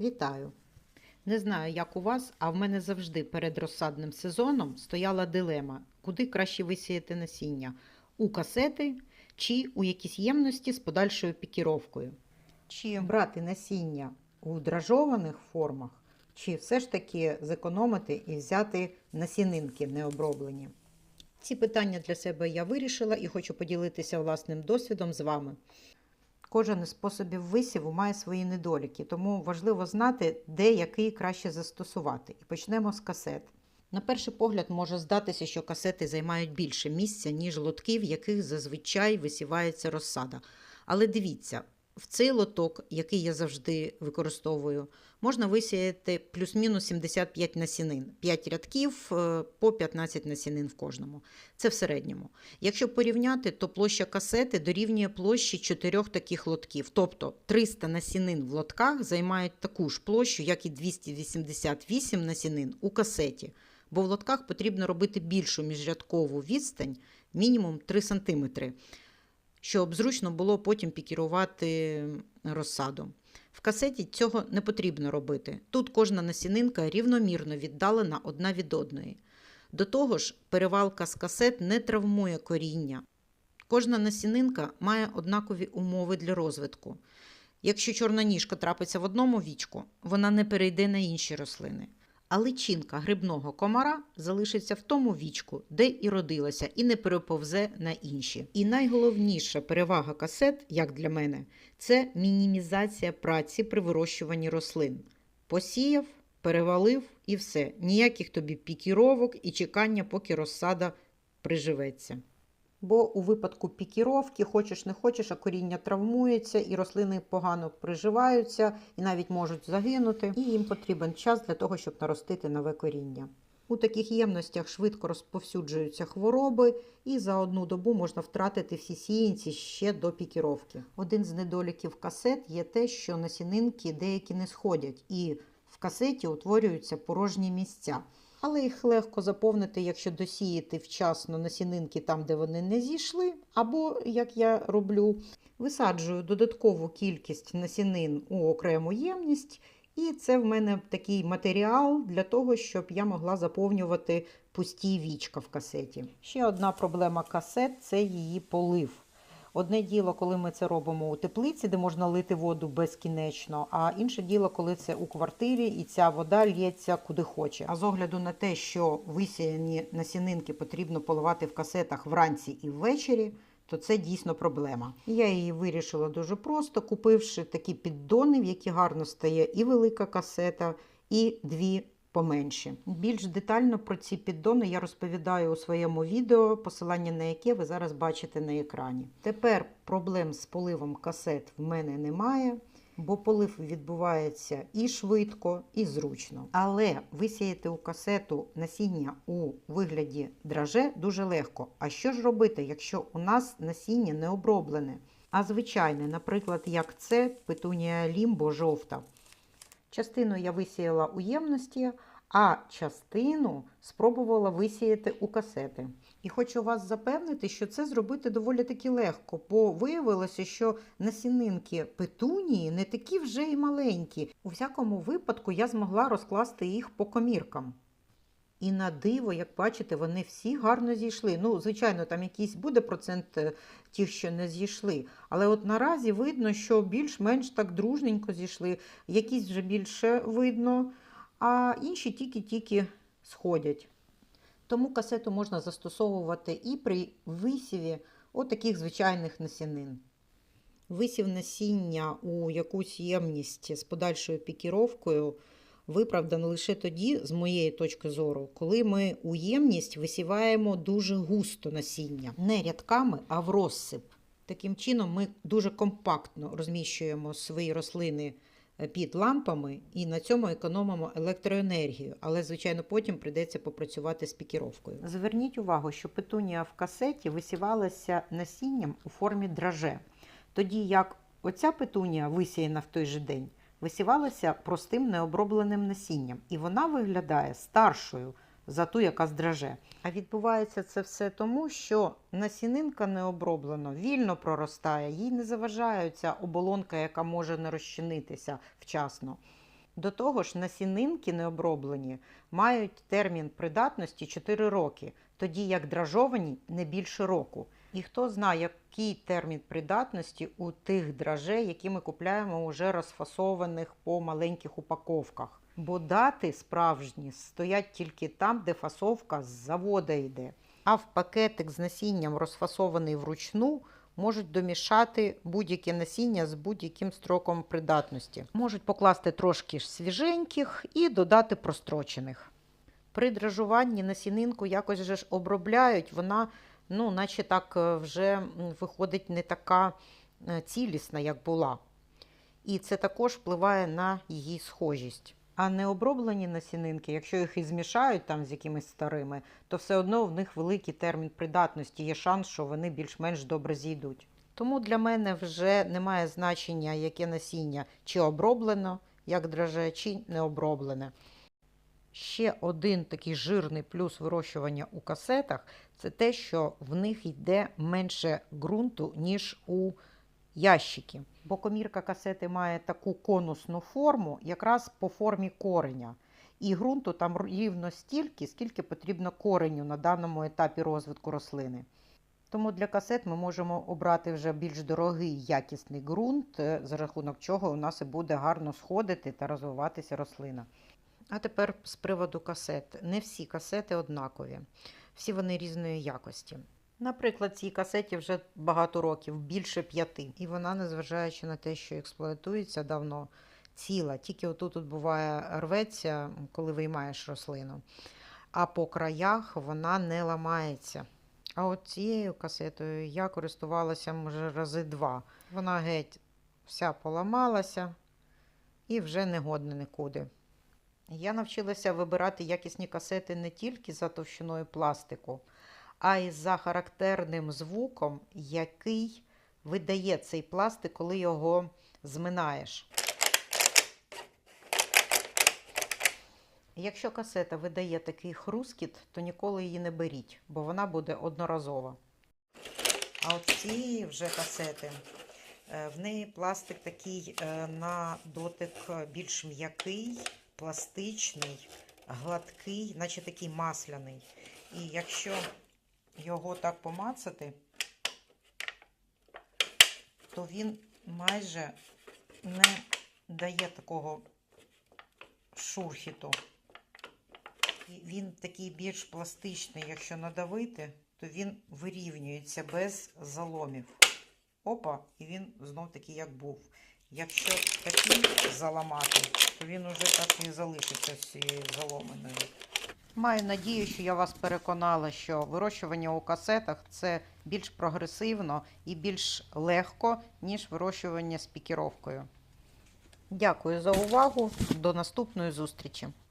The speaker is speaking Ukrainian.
Вітаю! Не знаю, як у вас, а в мене завжди перед розсадним сезоном стояла дилема, куди краще висіяти насіння у касети чи у якісь ємності з подальшою пікіровкою. Чи брати насіння у дражованих формах, чи все ж таки зекономити і взяти насінинки необроблені. Ці питання для себе я вирішила і хочу поділитися власним досвідом з вами. Кожен із способів висіву має свої недоліки, тому важливо знати, де який краще застосувати. І почнемо з касет. На перший погляд може здатися, що касети займають більше місця, ніж лотки, в яких зазвичай висівається розсада. Але дивіться, в цей лоток, який я завжди використовую, можна висіяти плюс-мінус 75 насінин, 5 рядків е, по 15 насінин в кожному. Це в середньому. Якщо порівняти, то площа касети дорівнює площі чотирьох таких лотків. Тобто 300 насінин в лотках займають таку ж площу, як і 288 насінин у касеті. Бо в лотках потрібно робити більшу міжрядкову відстань, мінімум 3 см, щоб зручно було потім пікірувати розсаду. В касеті цього не потрібно робити. Тут кожна насінинка рівномірно віддалена одна від одної. До того ж, перевалка з касет не травмує коріння. Кожна насінинка має однакові умови для розвитку. Якщо чорна ніжка трапиться в одному вічку, вона не перейде на інші рослини. А личинка грибного комара залишиться в тому вічку, де і родилася, і не переповзе на інші. І найголовніша перевага касет, як для мене, це мінімізація праці при вирощуванні рослин. Посіяв, перевалив і все. Ніяких тобі пікіровок і чекання, поки розсада приживеться. Бо у випадку пікіровки, хочеш не хочеш, а коріння травмується, і рослини погано приживаються, і навіть можуть загинути. І їм потрібен час для того, щоб наростити нове коріння. У таких ємностях швидко розповсюджуються хвороби, і за одну добу можна втратити всі сіянці ще до пікіровки. Один з недоліків касет є те, що насінинки деякі не сходять, і в касеті утворюються порожні місця. Але їх легко заповнити, якщо досіяти вчасно насінинки там, де вони не зійшли, або, як я роблю, висаджую додаткову кількість насінин у окрему ємність, і це в мене такий матеріал для того, щоб я могла заповнювати пусті вічка в касеті. Ще одна проблема касет це її полив. Одне діло, коли ми це робимо у теплиці, де можна лити воду безкінечно, а інше діло, коли це у квартирі і ця вода лється куди хоче. А з огляду на те, що висіяні насінинки потрібно поливати в касетах вранці і ввечері, то це дійсно проблема. Я її вирішила дуже просто, купивши такі піддони, в які гарно стає і велика касета, і дві поменші. Більш детально про ці піддони я розповідаю у своєму відео, посилання на яке ви зараз бачите на екрані. Тепер проблем з поливом касет в мене немає. Бо полив відбувається і швидко, і зручно. Але висіяти у касету насіння у вигляді драже дуже легко. А що ж робити, якщо у нас насіння не оброблене? А звичайне, наприклад, як це петунія лімбо жовта. Частину я висіяла у ємності, а частину спробувала висіяти у касети. І хочу вас запевнити, що це зробити доволі таки легко, бо виявилося, що насінинки петунії не такі вже й маленькі. У всякому випадку я змогла розкласти їх по коміркам. І на диво, як бачите, вони всі гарно зійшли. Ну, звичайно, там якийсь буде процент е, тих, що не зійшли. Але от наразі видно, що більш-менш так дружненько зійшли, якісь вже більше видно, а інші тільки-тільки сходять. Тому касету можна застосовувати і при висіві отаких звичайних насінин. Висів насіння у якусь ємність з подальшою пікіровкою виправдано лише тоді, з моєї точки зору, коли ми у ємність висіваємо дуже густо насіння, не рядками, а в розсип. Таким чином, ми дуже компактно розміщуємо свої рослини е, під лампами і на цьому економимо електроенергію, але, звичайно, потім прийдеться попрацювати з пікіровкою. Зверніть увагу, що петунія в касеті висівалася насінням у формі драже, тоді як оця петунія висіяна в той же день висівалася простим необробленим насінням, і вона виглядає старшою за ту, яка здраже. А відбувається це все тому, що насінинка не оброблена, вільно проростає, їй не заважає ця оболонка, яка може не розчинитися вчасно. До того ж, насінинки необроблені мають термін придатності 4 роки, тоді як дражовані не більше року. І хто знає, який термін придатності у тих дражей, які ми купляємо уже розфасованих по маленьких упаковках. Бо дати справжні стоять тільки там, де фасовка з завода йде. А в пакетик з насінням, розфасований вручну, можуть домішати будь-яке насіння з будь-яким строком придатності. Можуть покласти трошки свіженьких і додати прострочених. При дражуванні насінинку якось же ж обробляють, вона, ну, наче так е, вже виходить не така е, цілісна, як була. І це також впливає на її схожість. А необроблені насінинки, якщо їх і змішають там з якимись старими, то все одно в них великий термін придатності, є шанс, що вони більш-менш добре зійдуть. Тому для мене вже немає значення, яке насіння, чи оброблено, як драже, чи не оброблене. Ще один такий жирний плюс вирощування у касетах це те, що в них йде менше ґрунту, ніж у ящики. Бо комірка касети має таку конусну форму, якраз по формі кореня. І ґрунту там рівно стільки, скільки потрібно кореню на даному етапі розвитку рослини. Тому для касет ми можемо обрати вже більш дорогий якісний ґрунт, е, за рахунок чого у нас і буде гарно сходити та розвиватися рослина. А тепер з приводу касет. Не всі касети однакові, всі вони різної якості. Наприклад, цій касеті вже багато років, більше п'яти. І вона, незважаючи на те, що експлуатується давно, ціла. Тільки отут от буває рветься, коли виймаєш рослину. А по краях вона не ламається. А от цією касетою я користувалася, може, рази два. Вона геть вся поламалася і вже не годна нікуди. Я навчилася вибирати якісні касети не тільки за товщиною пластику, а й за характерним звуком, який видає цей пластик, коли його зминаєш. Якщо касета видає такий хрускіт, то ніколи її не беріть, бо вона буде одноразова. А от ці вже касети, е, в неї пластик такий е, на дотик більш м'який, пластичний, гладкий, наче такий масляний. І якщо його так помацати, то він майже не дає такого шурхіту. І він такий більш пластичний, якщо надавити, то він вирівнюється без заломів. Опа, і він знов такий, як був. Якщо такий заламати, то він уже так і залишиться з цією заломиною. Маю надію, що я вас переконала, що вирощування у касетах це більш прогресивно і більш легко, ніж вирощування з пікіровкою. Дякую за увагу. До наступної зустрічі!